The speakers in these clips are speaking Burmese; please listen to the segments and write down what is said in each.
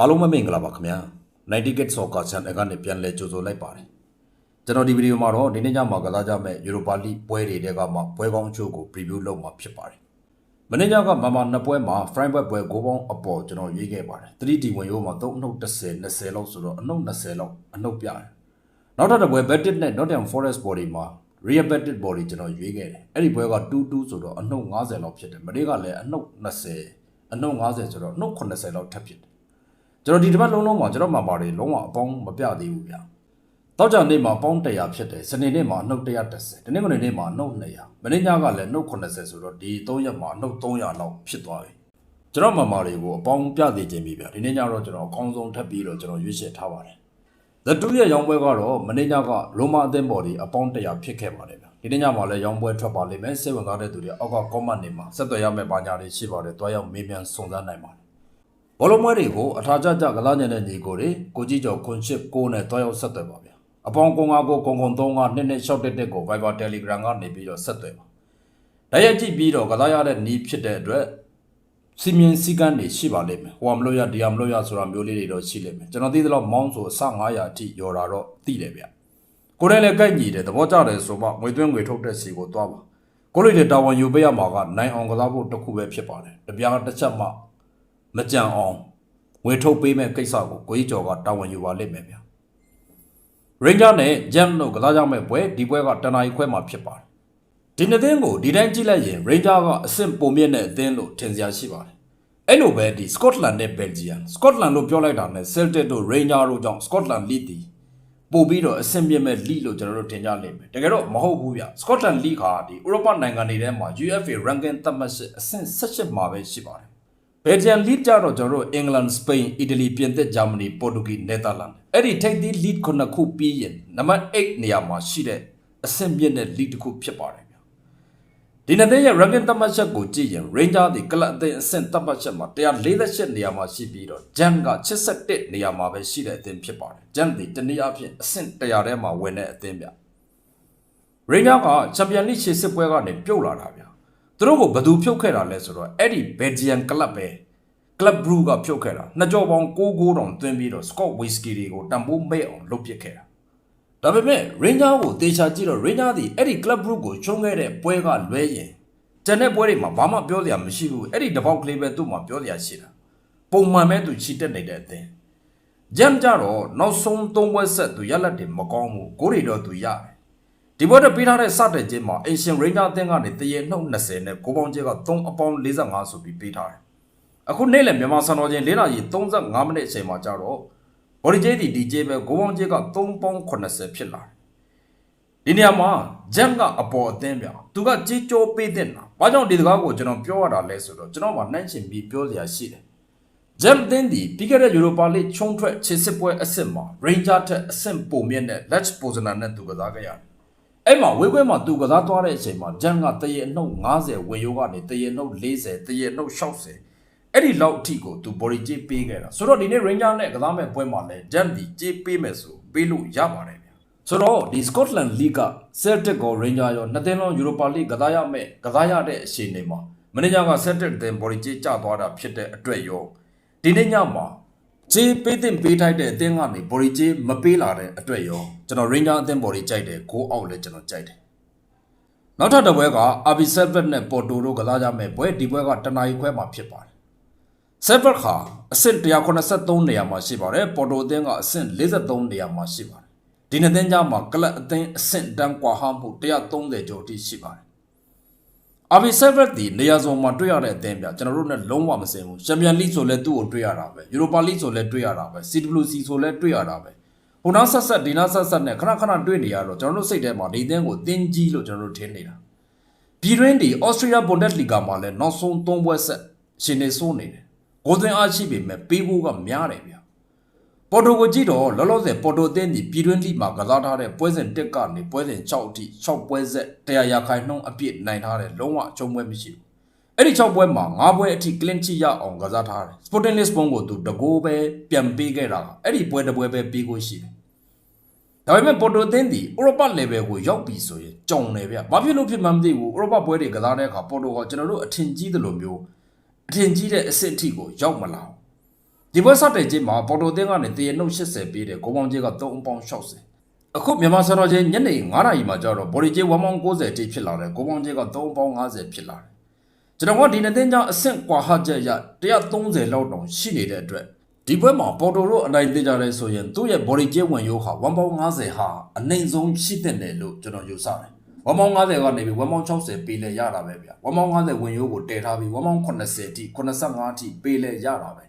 အားလုံးပဲမင်္ဂလာပါခင်ဗျာ90 Get Soccer Channel ကနေပြန်လည်ကြိုဆိုလိုက်ပါတယ်ကျွန်တော်ဒီဗီဒီယိုမှာတော့ဒီနေ့ညမှာကစားကြမဲ့ Europa League ပွဲတွေတဲကမှပွဲကောင်းချို့ကို preview လုပ်မှာဖြစ်ပါတယ်မနေ့ညကမမနှစ်ပွဲမှာ Frankfurt ပွဲဂိုးပေါင်းအပေါ်ကျွန်တော်ရွေးခဲ့ပါတယ် 3D ဝင်ရိုးမှာ3အနှုတ်30 20လောက်ဆိုတော့အနှုတ်20လောက်အနှုတ်ပြတယ်နောက်ထပ်တစ်ပွဲ Betis နဲ့ Nottingham Forest body မှာ Real Betis body ကျွန်တော်ရွေးခဲ့တယ်အဲ့ဒီပွဲက2-2ဆိုတော့အနှုတ်50လောက်ဖြစ်တယ်မနေ့ကလည်းအနှုတ်20အနှုတ်50ဆိုတော့အနှုတ်80လောက်ထပ်ဖြစ်တယ် ကျွန်တော်ဒီတစ်ပတ်လုံးလုံးမှာကျွန်တော်မှပါတယ်လုံးဝအပေါင်းမပြသေးဘူးဗျာ။တောက်ကြနေ့မှာအပေါင်း100ဖြစ်တယ်။စနေနေ့မှာအနှုတ်130။ဒီနေ့ကနေနေ့မှာအနှုတ်200။မနေ့ညကလည်းအနှုတ်80ဆိုတော့ဒီ3ရက်မှာအနှုတ်300လောက်ဖြစ်သွားပြီ။ကျွန်တော်မှမာတွေကိုအပေါင်းပြသေးခြင်းပြီဗျာ။ဒီနေ့ညတော့ကျွန်တော်အကောင်းဆုံးထပ်ပြီးတော့ကျွန်တော်ရွေးချယ်ထားပါတယ်။ The 2ရဲ့ရောင်းပွဲကတော့မနေ့ညကရိုမာအသင်းဘော်ဒီအပေါင်း100ဖြစ်ခဲ့ပါတယ်ဗျာ။ဒီနေ့ညမှာလည်းရောင်းပွဲထွက်ပါလိမ့်မယ်။စိတ်ဝင်စားတဲ့သူတွေအောက်က comment တွေမှာဆက်သွယ်ရမယ့်ပါညာတွေရှိပါတယ်။တွားရောက်မေးမြန်းစုံစမ်းနိုင်ပါတယ် ဘောလုံးပွဲတွေကိုအထာကျကျကစားညံတဲ့ညီကိုတွေကိုကြီးကျော်ခွန်ချစ်ကိုနဲ့တွားရောက်ဆက်သွယ်ပါဗျာအပေါင်းကုန်းကားကိုကုန်းကုန်းသုံးကနှစ်နှစ်ရှောက်တက်တက်ကို Viber Telegram ကနေပြီးတော့ဆက်သွယ်ပါတရက်ကြည့်ပြီးတော့ကစားရတဲ့နီးဖြစ်တဲ့အတွက်စီမင်းစည်းကမ်းတွေရှိပါလိမ့်မယ်ဟိုမလို့ရဒီမလို့ရဆိုတာမျိုးလေးတွေတော့ရှိလိမ့်မယ်ကျွန်တော်သိသလောက်မောင်းဆိုအဆ900အထိယော်တာတော့သိတယ်ဗျကိုယ်လည်းလည်းကြိုက်ညီတယ်သဘောကျတယ်ဆိုမှငွေသွင်းငွေထုတ်တဲ့စီကိုသွားပါကိုလေးတွေတာဝန်ယူပေးရမှာကနိုင်အောင်ကစားဖို့တစ်ခုပဲဖြစ်ပါတယ်တပြားတစ်ချက်မှ မကြံအောင်ဝေထုတ်ပေးမဲ့ကိစ္စကိုကိုကြီးကျော်ကတာဝန်ယူပါလိမ့်မယ်ဗျာ။ Ranger နဲ့ Jam တို့ကစားကြမဲ့ပွဲဒီပွဲကတနအီခွဲမှာဖြစ်ပါတယ်။ဒီနှစ်သင်းကိုဒီတိုင်းကြည့်လိုက်ရင် Ranger ကအဆင့်ပုံမြင့်တဲ့အသင်းလို့ထင်စရာရှိပါတယ်။အဲ့လိုပဲဒီ Scotland နဲ့ Belgium Scotland လို့ပြောလိုက်တာနဲ့ Celtic တို့ Ranger တို့ကြောင့် Scotland League တီပို့ပြီးတော့အဆင့်မြင့်မဲ့ league လို့ကျွန်တော်တို့ထင်ကြလိမ့်မယ်။တကယ်တော့မဟုတ်ဘူးဗျ။ Scotland League ဟာဒီ Europa နိုင်ငံတွေထဲမှာ UEFA ranking သတ်မှတ်ချက်အဆင့်18မှာပဲရှိပါတယ်။ ဘယ်ဂျန်လီဒ်ကြတော့ကျွန်တော်တို့အင်္ဂလန်စပိန်အီတလီပြင်သစ်ဂျာမနီပေါ်တူဂီနယ်သာလန်အဲ့ဒီထိပ်သီးလီဒ်ခုနှစ်ခုပြီးရင်နံပါတ်8နေရာမှာရှိတဲ့အဆင့်မြင့်တဲ့လီဒ်တစ်ခုဖြစ်ပါတယ်ဗျာဒီနှစ်သင်းရဲ့ ranking သတ်မှတ်ချက်ကိုကြည့်ရင် Ranger ဒီကလပ်အသင်းအဆင့်သတ်မှတ်ချက်မှာ148နေရာမှာရှိပြီးတော့ Jam က81နေရာမှာပဲရှိတဲ့အသင်းဖြစ်ပါတယ် Jam ဒီတနည်းအားဖြင့်အဆင့်100ထဲမှာဝင်တဲ့အသင်းဗျာ Ranger ကချန်ပီယံလိရှေ့စစ်ပွဲကနေပြုတ်လာတာဗျာ သူတို့ကိုဘယ်သူဖြုတ်ခဲ့တာလဲဆိုတော့အဲ့ဒီ Belgian club ပဲ Club Brugge ကဖြုတ်ခဲ့တာနှစ်ကြောပေါင်း6ဂိုးတောင်သွင်းပြီးတော့ Scott Whisky တွေကိုတံပိုးမဲ့အောင်လုပ်ပစ်ခဲ့တာဒါပေမဲ့ Ranger ကိုတေချာကြည့်တော့ Ranger ဒီအဲ့ဒီ Club Brugge ကိုချုံးခဲ့တဲ့ပွဲကလွဲရင်ကျန်တဲ့ပွဲတွေမှာဘာမှပြောစရာမရှိဘူးအဲ့ဒီတပေါက်ကလေးပဲသူ့မှာပြောစရာရှိတာပုံမှန်ပဲသူချီတက်နေတဲ့အသင်းဂျမ်ကြတော့နောက်ဆုံးသုံးပွဲဆက်သူရက်လက်တွေမကောင်းဘူးဂိုးတွေတော့သူရတယ် ဒီဘက်တော့ပေးထားတဲ့စတဲ့ချင်းမှာ Asian Ranger အသင်းကနေတရေနှုတ်20နဲ့ကိုပေါင်းကျဲက3အပေါင်း45ဆိုပြီးပေးထားတယ်အခုနေ့လည်မြန်မာစံတော်ချိန်4နာရီ35မိနစ်အချိန်မှာကြတော့ဘော်ဒီကျဲဒီဒီကျဲပဲကိုပေါင်းကျဲက3ပေါင်း80ဖြစ်လာတယ်ဒီနေရာမှာဂျမ်ကအပေါ်အသင်းပြသူကကြေးကြောပေးတဲ့နာဘာကြောင့်ဒီတကားကိုကျွန်တော်ပြောရတာလဲဆိုတော့ကျွန်တော်မှနှိုင်းရှင်ပြီးပြောစရာရှိတယ်ဂျမ်သင်းဒီပြီးခဲ့တဲ့ယူရိုပါလိချုံထွက်ခြေစစ်ပွဲအဆင့်မှာ Ranger ထက်အဆင့်ပိုမြင့်တဲ့ Latch Positioner နဲ့သူကစားခဲ့ရတယ်။ အဲ့မှာဝေးခွဲမှာသူကစားသွားတဲ့အချိန်မှာဂျမ်ကတရေအနှုတ်90ဝင်ရိုးကနေတရေအနှုတ်40တရေအနှုတ်60အဲ့ဒီလောက်အထိကိုသူ body ကြေးပေးခဲ့တာ။ဆိုတော့ဒီနေ့ Ranger နဲ့ကစားမဲ့ပွဲမှာလည်းဂျမ်ဒီကြေးပေးမယ်ဆိုပေးလို့ရပါတယ်ဗျာ။ဆိုတော့ဒီ Scotland League က Celtic ကို Ranger ရောနှစ်သင်းလုံး Europa League ကစားရမဲ့ကစားရတဲ့အချိန်တွေမှာမန်နေဂျာက Celtic အသင်း body ကြေးကျသွားတာဖြစ်တဲ့အတွက်ရောဒီနေ့ညမှာ ဂျေးပေးတင်ပေးထိုက်တဲ့အသင်းကနေဘော်ရီဂျေးမပေးလာတဲ့အတွက်ရောကျွန်တော် Ranger အသင်းဘော်ရီကြိုက်တယ်ဂိုးအောက်လည်းကျွန်တော်ကြိုက်တယ်နောက်ထပ်တစ်ပွဲက RB7 နဲ့ Porto တို့ကစားကြမယ်ပွဲဒီပွဲကတနအီခွဲမှာဖြစ်ပါတယ် Sever ခါအဆင့်183နေရာမှာရှိပါတယ် Porto အသင်းကအဆင့်43နေရာမှာရှိပါတယ်ဒီနှစ်သင်းကြားမှာကလပ်အသင်းအဆင့်တန်းကွာဟမှု130ကျော်အထိရှိပါတယ် RB Sever ဒီနေရာစုံမှာတွေ့ရတဲ့အသင်းပြကျွန်တော်တို့နဲ့လုံးဝမစင်ဘူးချန်ပီယံလိဆိုလဲသူ့ကိုတွေ့ရတာပဲယူရိုပါလိဆိုလဲတွေ့ရတာပဲ CWC ဆိုလဲတွေ့ရတာပဲဟိုနောက်ဆက်ဆက်ဒီနောက်ဆက်ဆက်နဲ့ခဏခဏတွေ့နေရတော့ကျွန်တော်တို့စိတ်ထဲမှာဒီအသင်းကိုတင်းကြီးလို့ကျွန်တော်တို့ထင်နေတာပြည်တွင်းဒီ Austria Bundesliga မှာလဲနောက်ဆုံး၃ပွဲဆက်ရှင်နေစိုးနေတယ်ဂိုးသွင်းအားရှိပေမဲ့ပေးဖို့ကများတယ်ဗျာ ပေါ်တိုကိုကြည့်တော့လောလောဆယ်ပေါ်တိုအသင်းဒီပြည်တွင်းလိမှာကစားထားတဲ့ပွဲစဉ်1ကနေပွဲစဉ်6အထိ6ပွဲဆက်100ရာခိုင်နှုန်းအပြည့်နိုင်ထားတယ်လုံးဝအချုံးပွဲမရှိဘူးအဲ့ဒီ6ပွဲမှာ9ပွဲအထိ clean sheet ရအောင်ကစားထားတယ် Sporting Lisbon ကိုသူတကိုးပဲပြန်ပေးခဲ့တာအဲ့ဒီပွဲတစ်ပွဲပဲပေးကိုရှိတယ်ဒါပေမဲ့ပေါ်တိုအသင်းဒီဥရောပ level ကိုရောက်ပြီဆိုရင်ကြုံတယ်ဗျ။ဘာဖြစ်လို့ဖြစ်မှန်းမသိဘူး။ဥရောပပွဲတွေကစားတဲ့အခါပေါ်တိုကကျွန်တော်တို့အထင်ကြီးသလိုမျိုးအထင်ကြီးတဲ့အဆင့်အထိကိုရောက်မလာဘူး။ ဒီပွဲစတဲ့ချင်းမှာပေါ်တိုတင်းကနေတရနှုတ်80ပေးတယ်ကိုပေါင်းကြီးက3ပေါင်း60အခုမြန်မာစံတော်ချင်းညနေ9နာရီမှာကျတော့ဘော်ဒီကြီး1ပေါင်း90တိဖြစ်လာတယ်ကိုပေါင်းကြီးက3ပေါင်း50ဖြစ်လာတယ်ကျွန်တော်ကဒီနေ့တင်းကြောင့်အဆင့်ကွာဟချက်ရ130လောက်တောင်ရှိနေတဲ့အတွက်ဒီပွဲမှာပေါ်တိုတို့အနိုင်သိကြတယ်ဆိုရင်သူ့ရဲ့ဘော်ဒီကြီးဝင်ရိုးဟာ1ပေါင်း90ဟာအနိုင်ဆုံးရှိတဲ့တယ်လို့ကျွန်တော်ယူဆတယ်ဝမောင်း90ကနေပြီးဝမောင်း60ပေးလဲရတာပဲဗျာဝမောင်း90ဝင်ရိုးကိုတည်ထားပြီးဝမောင်း80တိ85တိပေးလဲရတာပဲ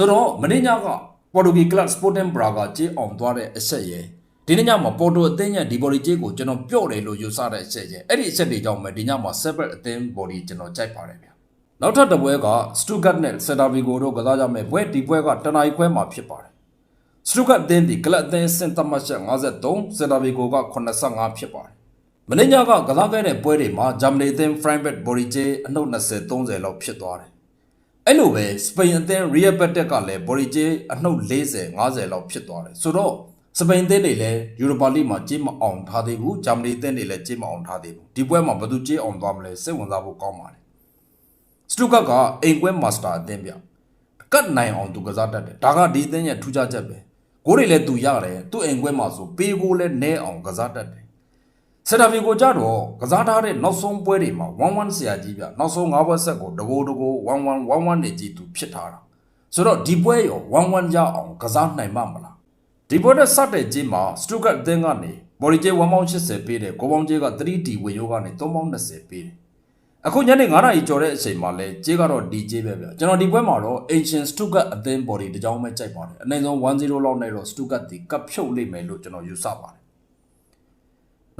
ဆိုတော့မင်းညကပေါ်တူဂီကလပ်စပိုတင်ဘရာကကြေးအောင်သွားတဲ့အဆက်ရဲ့ဒီနေ့ညမှာပေါ်တူအသင်းရဲ့ဒီဘော်ဒီကြေးကိုကျွန်တော်ပြော့တယ်လို့ယူဆတဲ့အချက်ရဲ့အဲ့ဒီအချက်တွေကြောင့်ပဲဒီညမှာ separate အသင်းဘော်ဒီကျွန်တော်ကြိုက်ပါတယ်ဗျာနောက်ထပ်တစ်ပွဲက Stuttgart နဲ့ Celta Vigo တို့ကစားကြမယ်ပွဲဒီပွဲကတနအီခွဲမှာဖြစ်ပါတယ် Stuttgart အသင်းဒီကလပ်အသင်းစင်တမတ်ချက်53 Celta Vigo က85ဖြစ်ပါတယ်မင်းညကကစားခဲ့တဲ့ပွဲတွေမှာဂျာမနီအသင်း Frankfurt Borussia အနှုတ်20 30လောက်ဖြစ်သွားတယ် အဲ့လိုပဲစပိန်အသင်း Real Betis ကလည်း Borussia အနှုတ်40 50လောက်ဖြစ်သွားတယ်ဆိုတော့စပိန်အသင်းတွေလည်း Europa League မှာကြေးမအောင်ထားသေးဘူးဂျာမနီအသင်းတွေလည်းကြေးမအောင်ထားသေးဘူးဒီပွဲမှာဘယ်သူကြေးအောင်သွားမလဲစိတ်ဝင်စားဖို့ကောင်းပါတယ်စတူကတ်ကအိမ်ကွဲမာစတာအသင်းပြကတ်နိုင်အောင်သူကစားတတ်တယ်ဒါကဒီအသင်းရဲ့ထူးခြားချက်ပဲကိုယ်တွေလည်းသူရတယ်သူ့အိမ်ကွဲမှာဆိုပေးကိုလည်းနဲအောင်ကစားတတ်တယ် ဆက်တာဗီကိုကြတော့ကစားထားတဲ့နောက်ဆုံးပွဲတွေမှာ1-1ဆရာကြီးပြနောက်ဆုံး၅ဘွဲဆက်ကိုတကိုးတကိုး1-1 1-1နေကြည့်သူဖြစ်ထားတာဆိုတော့ဒီပွဲရော1-1ရအောင်ကစားနိုင်မှာမလားဒီပွဲနဲ့စတဲ့ကြီးမှာစတူကတ်အသင်းကနေဘော်ရီဂျေ180ပေးတယ်ကိုပေါင်းဂျေက 3D ဝေရိုးကနေ320ပေးတယ်အခုညနေ9နာရီကျော်တဲ့အချိန်မှာလဲဂျေကတော့ DJ ပဲဗျကျွန်တော်ဒီပွဲမှာတော့ Ancient Stuttgart အသင်း body တကြောင်ပဲကြိုက်ပါတယ်အနည်းဆုံး1-0လောက်နဲ့တော့ Stuttgart ဒီကပ်ဖြုတ်လိမ့်မယ်လို့ကျွန်တော်ယူဆပါတယ်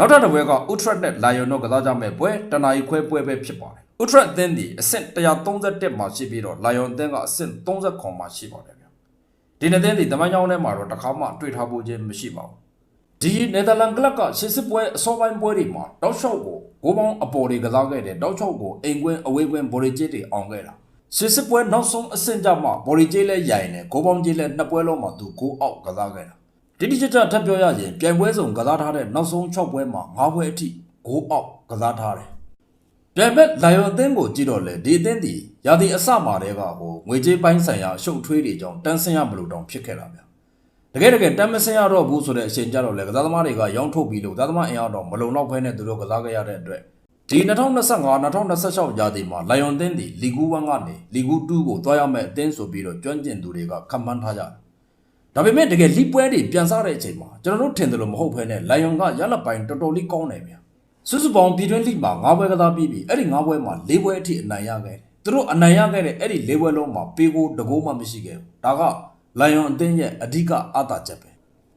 နောက်ထပ်တစ်ပွဲက Utrecht နဲ့ Lyon တို့ကစားကြမဲ့ပွဲတနာရီခွဲပွဲပဲဖြစ်ပါတယ်။ Utrecht အသင်းဒီအဆင့်131မှာရှိပြီးတော့ Lyon အသင်းကအဆင့်30မှာရှိပါတယ်ဗျ။ဒီနှစ်သင်းဒီတမန်ကြောင်းထဲမှာတော့တစ်ခါမှတွေ့ထားဖို့ချင်းမရှိပါဘူး။ဒီနယ်သာလန်ကလပ်ကရှစ်စစ်ပွဲအစောပိုင်းပွဲတွေမှာတောက်လျှောက်ကိုဂိုးပေါင်းအပေါ်တွေကစားခဲ့တယ်တောက်လျှောက်ကိုအိမ်ကွင်းအဝေးကွင်းဘော်ရီဂျစ်တွေအောင်ခဲ့တာ။ရှစ်စစ်ပွဲနောက်ဆုံးအဆင့်ကြမှာဘော်ရီဂျစ်လည်းရိုင်တယ်ဂိုးပေါင်းဂျစ်လည်းနှစ်ပွဲလုံးမှာသူဂိုးအောက်ကစားခဲ့တာ။ တိတိကျကျထပ်ပြောရရင်ပြိုင်ပွဲစုံကစားထားတဲ့နောက်ဆုံး6ပွဲမှာ9ပွဲအထိဂိုးအောက်ကစားထားတယ်။ပြိုင်ဘက်လိုင်ယွန်အသင်းကိုကြည့်တော့လေဒီအသင်းဒီရာသီအစမှာတည်းကဟိုငွေကြေးပိုင်းဆိုင်ရာအရှုပ်ထွေးတွေကြောင့်တန်းဆင်းရမလို့တောင်ဖြစ်ခဲ့တာဗျ။တကယ်တကယ်တန်းမဆင်းရတော့ဘူးဆိုတဲ့အချိန်ကြတော့လေကစားသမားတွေကရောင်းထုတ်ပြီးလို့ကစားသမားအင်အားတော့မလုံလောက်ဘဲနဲ့သူတို့ကစားခဲ့ရတဲ့အတွက်ဒီ2025-2026ရာသီမှာလိုင်ယွန်အသင်းဒီလီဂူ1ကနေလီဂူ2ကိုတွားရမယ့်အသင်းဆိုပြီးတော့ကျွမ်းကျင်သူတွေကခန့်မှန်းထားကြတယ်။ ဒါပေမဲ့တကယ်လိပွဲတွေပြန်စားတဲ့အချိန်မှာကျွန်တော်တို့ထင်တယ်လို့မဟုတ်ဘဲနဲ့လိုင်ယွန်ကရလက်ပိုင်းတော်တော်လေးကောင်းတယ်ဗျာစုစုပေါင်းပြည်တွင်းလိမှာ၅ပွဲကစားပြီးပြီအဲ့ဒီ၅ပွဲမှာ၄ပွဲအထိအနိုင်ရခဲ့တယ်သူတို့အနိုင်ရခဲ့တဲ့အဲ့ဒီ၄ပွဲလုံးမှာပေကိုတကိုးမှမရှိခဲ့ဘူးဒါကလိုင်ယွန်အသင်းရဲ့အဓိကအသာချက်ပဲ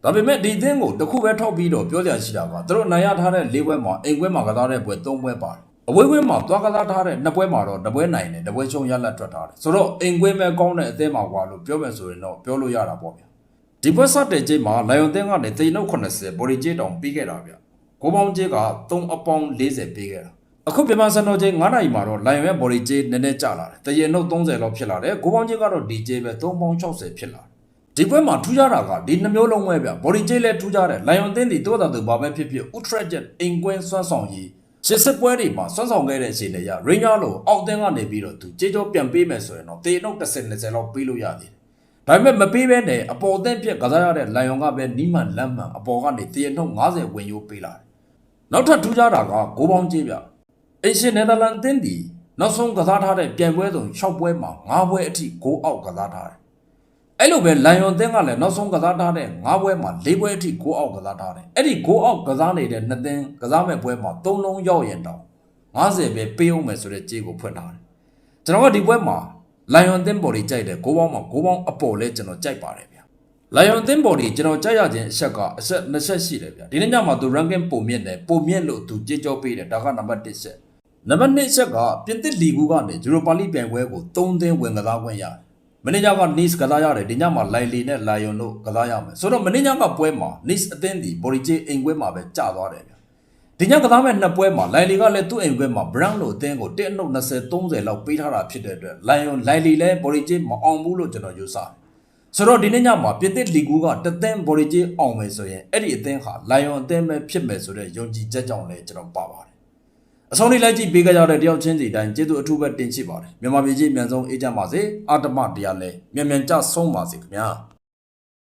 ဒါပေမဲ့ဒီအသင်းကိုတစ်ခုပဲထောက်ပြီးတော့ပြောကြရှိတာကသူတို့နိုင်ရထားတဲ့၄ပွဲမှာအိမ်ပွဲမှာကစားတဲ့ပွဲ၃ပွဲပါတယ်အဝေးကွင်းမှာသွားကစားထားတဲ့နှစ်ပွဲမှာတော့တစ်ပွဲနိုင်တယ်တစ်ပွဲချုံရလက်ထွက်ထားတယ်ဆိုတော့အိမ်ကွင်းပဲကောင်းတဲ့အသင်းမှာကွာလို့ပြောမယ်ဆိုရင်တော့ပြောလို့ရတာပေါ့ဗျာ ဒီပွဲစတဲ့ချိန်မှာလိုင်ယွန်သင်းကနေတိန်နှုတ်80ဘော်ဒီဂျေတောင်ပြီးခဲ့တာဗျကိုပေါင်းဂျေက3အပေါင်း40ပြီးခဲ့တာအခုမြန်မာစံတော်ချိန်9နာရီမှာတော့လိုင်ယွန်ရဲ့ဘော်ဒီဂျေနည်းနည်းကျလာတယ်တရင်နှုတ်30လောက်ဖြစ်လာတယ်ကိုပေါင်းဂျေကတော့ဒီဂျေပဲ3ပေါင်း60ဖြစ်လာတယ်ဒီပွဲမှာထူးခြားတာကဒီနှမျိုးလုံးပဲဗျဘော်ဒီဂျေလည်းထူးခြားတယ်လိုင်ယွန်သင်းဒီတိုးတာသူဘာပဲဖြစ်ဖြစ်ဥထရက်ဂျက်အင်ကွင်းစွမ်းဆောင်ရည်ရှစ်စစ်ပွဲတွေမှာစွမ်းဆောင်ခဲ့တဲ့အချိန်တွေရရိညာလိုအောက်သင်းကနေပြီးတော့သူကြေးကြောပြန်ပေးမယ်ဆိုရင်တော့တေနှုတ်30 20လောက်ပေးလို့ရသေးတယ် ဒါပေမဲ့မပေးဘဲနဲ့အပေါ်အသင့်ပြက်ကစားရတဲ့လိုင်ယွန်ကပဲနီးမှန်လမ်းမှန်အပေါ်ကနေတရနှုတ်90ဝင်ရိုးပေးလာတယ်။နောက်ထပ်ထူးခြားတာကဂိုးပေါင်းကြီးပြ။အရှင်နယ်သာလန်အသင်းဒီနောက်ဆုံးကစားထားတဲ့ပြိုင်ပွဲစုံ6ပွဲမှာ9ပွဲအထိဂိုးအောက်ကစားထားတယ်။အဲ့လိုပဲလိုင်ယွန်အသင်းကလည်းနောက်ဆုံးကစားထားတဲ့9ပွဲမှာ4ပွဲအထိဂိုးအောက်ကစားထားတယ်။အဲ့ဒီဂိုးအောက်ကစားနေတဲ့နှစ်သင်းကစားမဲ့ပွဲမှာ3လုံးရောက်ရင်တောင်90ပဲပေးအောင်မယ်ဆိုတဲ့ကြေးကိုဖွင့်ထားတယ်။ကျွန်တော်ကဒီပွဲမှာ လိုင်ယွန်အသင်းဘော်ဒီကြိုက်တယ်ဂိုးပေါင်းမှာဂိုးပေါင်းအပေါ်လဲကျွန်တော်ကြိုက်ပါတယ်ဗျာလိုင်ယွန်အသင်းဘော်ဒီကျွန်တော်ကြိုက်ရခြင်းအချက်ကအချက်နှစ်ချက်ရှိတယ်ဗျာဒီနေ့ညမှာသူ ranking ပုံမြင့်တယ်ပုံမြင့်လို့သူကြေကြောပေးတယ်ဒါကနံပါတ်1ချက်နံပါတ်2ချက်ကပြင်သစ်လီဂူကနေယူရိုပါလိပြိုင်ပွဲကို3သင်းဝင်ကစားခွင့်ရတယ်မန်နေဂျာက Nice ကစားရတယ်ဒီညမှာလိုင်လီနဲ့လိုင်ယွန်တို့ကစားရမယ်ဆိုတော့မန်နေဂျာကပွဲမှာ Nice အသင်းဒီဘော်ဒီဂျေအိမ်ပွဲမှာပဲကြာသွားတယ်ဗျာ ဒီညကစားမဲ့နှစ်ပွဲမှာလိုင်လီကလည်းသူ့အိမ်ခွဲမှာ Brown လို့အသင်းကို1အနှုတ်20 30လောက်ပေးထားတာဖြစ်တဲ့အတွက် Lion လိုင်လီလည်း Body ဂျေမအောင်ဘူးလို့ကျွန်တော်ယူဆတယ်။ဆိုတော့ဒီနေ့ညမှာပြစ်တစ်လီကူကတသင်း Body ဂျေအောင်မယ်ဆိုရင်အဲ့ဒီအသင်းဟာ Lion အသင်းပဲဖြစ်မယ်ဆိုတဲ့ယုံကြည်ချက်ကြောင့်လည်းကျွန်တော်ပါပါတယ်။အဆုံးလေးလိုက်ကြည့်ပေးကြတဲ့တယောက်ချင်းစီတိုင်းကျေးဇူးအထူးပဲတင်ရှိပါတယ်မြန်မာပြည်ကြီးအမြန်ဆုံးအေးချမ်းပါစေအာတမတရားလဲမြန်မြန်ကြဆုံးပါစေခင်ဗျာ